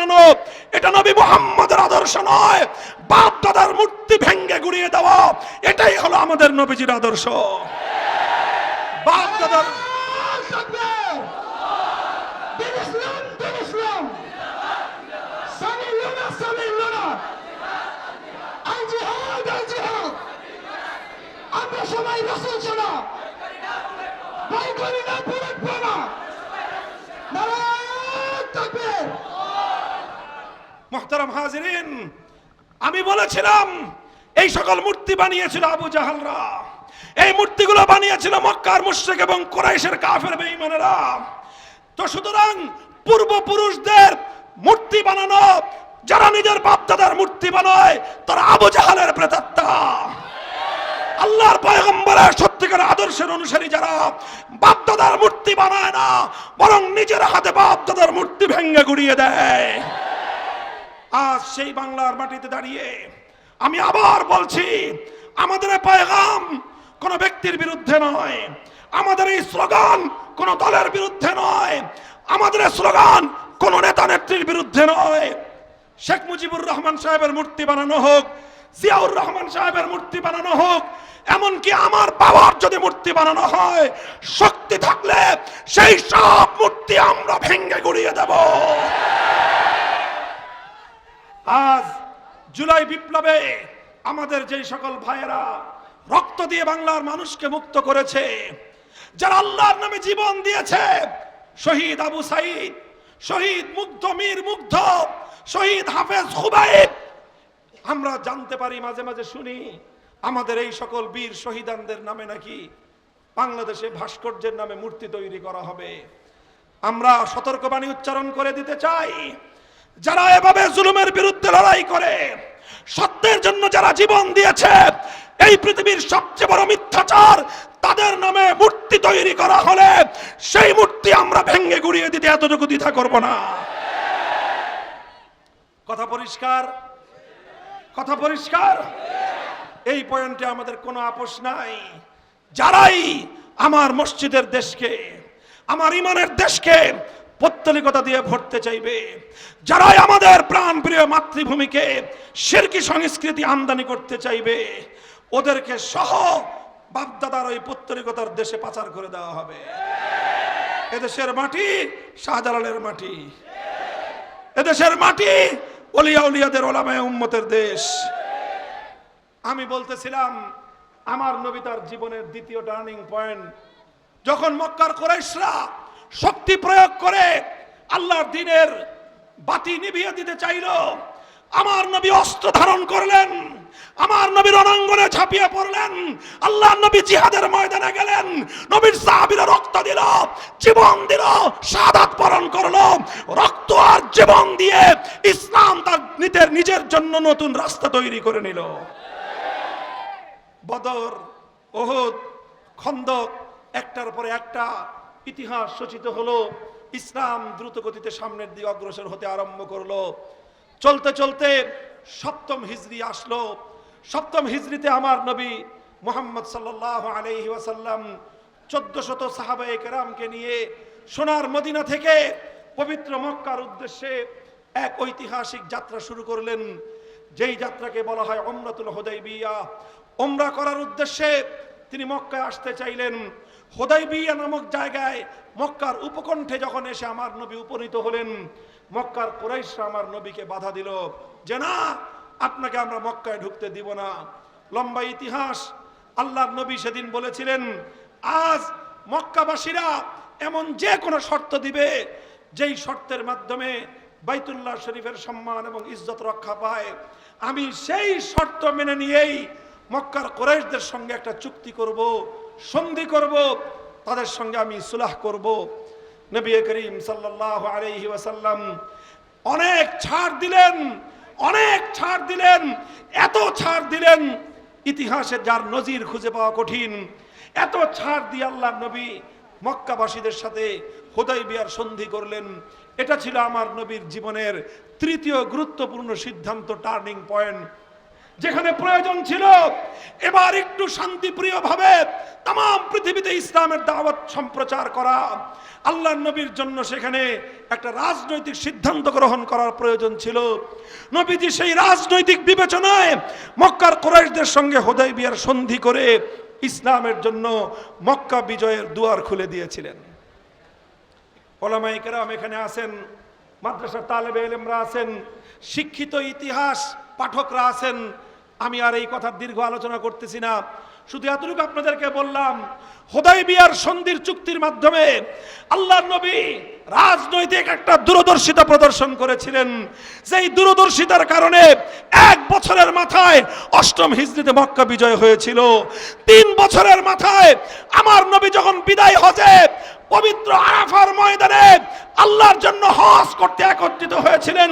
বানানো। এটা নবী মুহাম্মদের আদর্শ নয়। বাপ দাদার মূর্তি ভেঙ্গে গুড়িয়ে দেওয়া। এটাই হলো আমাদের নবীজির আদর্শ। বাপ দাদার সবাই রসুল ছাড়া। ভয় করি না। মোহতারাম হাজিরিন, আমি বলেছিলাম, এই সকল মূর্তি বানিয়েছিল আবু জাহালরা। এই মূর্তিগুলো বানিয়েছিল মক্কার মুশরিক এবং কোরাইশের কাফের বেঈমানেরা। তো সুতরাং পূর্বপুরুষদের মূর্তি বানানো, যারা নিজের বাপদাদার মূর্তি বানায়, তারা আবু জাহালের প্রেতাত্মা। আল্লাহর পয়গম্বরের সত্যিকার আদর্শের অনুসারী যারা বাপদাদার মূর্তি বানায় না, বরং নিজের হাতে বাপদাদার মূর্তি ভেঙ্গে গুড়িয়ে দেয়। আজ সেই বাংলার মাটিতে দাঁড়িয়ে আমি আবার বলছি, আমাদের পায়গাম কোন ব্যক্তির বিরুদ্ধে নয়, আমাদের এই স্লোগান কোন দলের বিরুদ্ধে নয়, আমাদের স্লোগান কোন নেতা নেত্রীর বিরুদ্ধে নয়। শেখ মুজিবুর রহমান সাহেবের মূর্তি বানানো হোক, জিয়াউর রহমান সাহেবের মূর্তি বানানো হোক, এমনকি আমার বাবার যদি মূর্তি বানানো হয়, শক্তি থাকলে সেই সব মূর্তি আমরা ভেঙ্গে গড়িয়ে দেব। আজ জুলাই বিপ্লবে আমাদের যেই সকল ভাইয়েরা রক্ত দিয়ে বাংলার মানুষকে মুক্ত করেছে, যারা আল্লাহর নামে জীবন দিয়েছে, শহীদ আবু সাইদ, শহীদ মুগ্ধ মীর মুগ্ধ, শহীদ হাফেজ খুবাইব। আমরা জানতে পারি, মাঝে মাঝে শুনি, আমাদের এই সকল বীর শহীদানদের নামে নাকি বাংলাদেশে ভাস্কর্যের নামে মূর্তি তৈরি করা হবে। আমরা সতর্কবাণী উচ্চারণ করে দিতে চাই যারা এভাবে জুলুমের বিরুদ্ধে লড়াই করে, সত্যের জন্য যারা জীবন দিয়েছে, এই পৃথিবীর সবচেয়ে বড় মিথ্যাচার তাদের নামে মূর্তি তৈরি করা হলে সেই মূর্তি আমরা ভেঙ্গে গুড়িয়ে দিতে এতটুকু দ্বিধা করব না। কথা পরিষ্কার? কথা পরিষ্কার? এই পয়েন্টে আমাদের কোনো আপোষ নাই। যারাই আমার মসজিদের দেশকে, আমার ইমানের দেশকে পত্তলিকতা দিয়ে ভরতে চাইবে। যারাই আমাদের প্রাণ প্রিয় মাতৃভূমিকে শিরকি সংস্কৃতি আমদানি করতে চাইবে, ওদেরকে সহ বাপদাদার ওই পত্তলিকতার দেশে পাচার করে দেওয়া হবে। এদেশের মাটি শাহজালালের মাটি। এদেশের মাটি অলিয়া উলিয়াদের ওলামায় উম্মতের দেশ। আমি বলতেছিলাম, আমার নবী তার জীবনের দ্বিতীয় টার্নিং পয়েন্ট, যখন মক্কার কোরাইশরা শক্তি প্রয়োগ করে আল্লাহর দিনের বাতি নিভিয়ে দিতে চাইল। আমার নবী অস্ত্র ধারণ করলেন, আমার নবীর রণাঙ্গনে ছাপিয়ে পড়লেন আল্লাহ নবী জিহাদের ময়দানে গেলেন, নবীর সাহাবীরা রক্ত দিল, জীবন দিল, শাহাদাত বরণ করল। রক্ত আর জীবন দিয়ে ইসলাম তার নিজের নিজের জন্য নতুন রাস্তা তৈরি করে নিল। বদর, ওহদ, খন্দক, একটার পরে একটা ইতিহাস সূচিত হলো, ইসলাম দ্রুত গতিতে সামনের দিকে অগ্রসর হতে আরম্ভ করল। চলতে চলতে সপ্তম হিজরি আসলো। সপ্তম হিজরিতে আমার নবী মোহাম্মদ সাল্লাহ আলহি ওয়াসাল্লাম চোদ্দ শত সাহাবায়ে কেরামকে নিয়ে সোনার মদিনা থেকে পবিত্র মক্কার উদ্দেশ্যে এক ঐতিহাসিক যাত্রা শুরু করলেন। যেই যাত্রাকে বলা হয় অমরাতুল হোদাই বিয়া ওমরা করার উদ্দেশ্যে তিনি মক্কায় আসতে চাইলেন। হোদাইবিয়া নামক জায়গায় মক্কার উপকণ্ঠে যখন এসে আমার নবী উপনীত হলেন, মক্কার কোরাইশরা আমার নবীকে বাধা দিল যে, না, আপনাকে আমরা মক্কায় ঢুকতে দিব না। লম্বা ইতিহাস, আল্লাহর নবী সেদিন বলেছিলেন, আজ মক্কাবাসীরা এমন যে কোনো শর্ত দিবে, যেই শর্তের মাধ্যমে বাইতুল্লাহ শরীফের সম্মান এবং ইজ্জত রক্ষা পায়। আমি সেই শর্ত মেনে নিয়েই মক্কার কোরাইশদের সঙ্গে একটা চুক্তি করব, সন্ধি করব, তাদের সঙ্গে আমি সুলাহ করব। নবী করিম সাল্লাল্লাহু আলাইহি ওয়াসাল্লাম অনেক ছাড় দিলেন, অনেক ছাড় দিলেন, এত ছাড় দিলেন, ইতিহাসে যার নজির খুঁজে পাওয়া কঠিন, এত ছাড় দিয়ে আল্লাহ নবী মক্কাবাসীদের সাথে হোদাই বিয়ার সন্ধি করলেন। এটা ছিল আমার নবীর জীবনের তৃতীয় গুরুত্বপূর্ণ সিদ্ধান্ত, টার্নিং পয়েন্ট। যেখানে প্রয়োজন ছিল, এবার একটু শান্তিপ্রিয় ভাবে তাম পৃথিবীতে ইসলামের দাওয়াত সম্প্রচার করা আল্লাহ নবীর জন্য সেখানে একটা রাজনৈতিক সিদ্ধান্ত গ্রহণ করার প্রয়োজন ছিল। নবীজি সেই রাজনৈতিক বিবেচনায় মক্কার কোরাইশদের সঙ্গে হোদাই বিয়ার সন্ধি করে ইসলামের জন্য মক্কা বিজয়ের দুয়ার খুলে দিয়েছিলেন। ওলামাই কেরাম এখানে আছেন, মাদ্রাসার তালেবে এলেমরা আছেন, শিক্ষিত ইতিহাস পাঠকরা আছেন আমি আর এই কথার দীর্ঘ আলোচনা করতেছি না। শুধু এতটুকু আপনাদেরকে বললাম হোদাই বিয়ার সন্ধির চুক্তির মাধ্যমে আল্লাহ নবী রাজনৈতিক একটা দূরদর্শিতা প্রদর্শন করেছিলেন। যেই দূরদর্শিতার কারণে এক বছরের মাথায় অষ্টম হিজড়িতে মক্কা বিজয় হয়েছিল। তিন বছরের মাথায় আমার নবী যখন বিদায় হজে পবিত্র আরাফার ময়দানে আল্লাহর জন্য হজ করতে একত্রিত হয়েছিলেন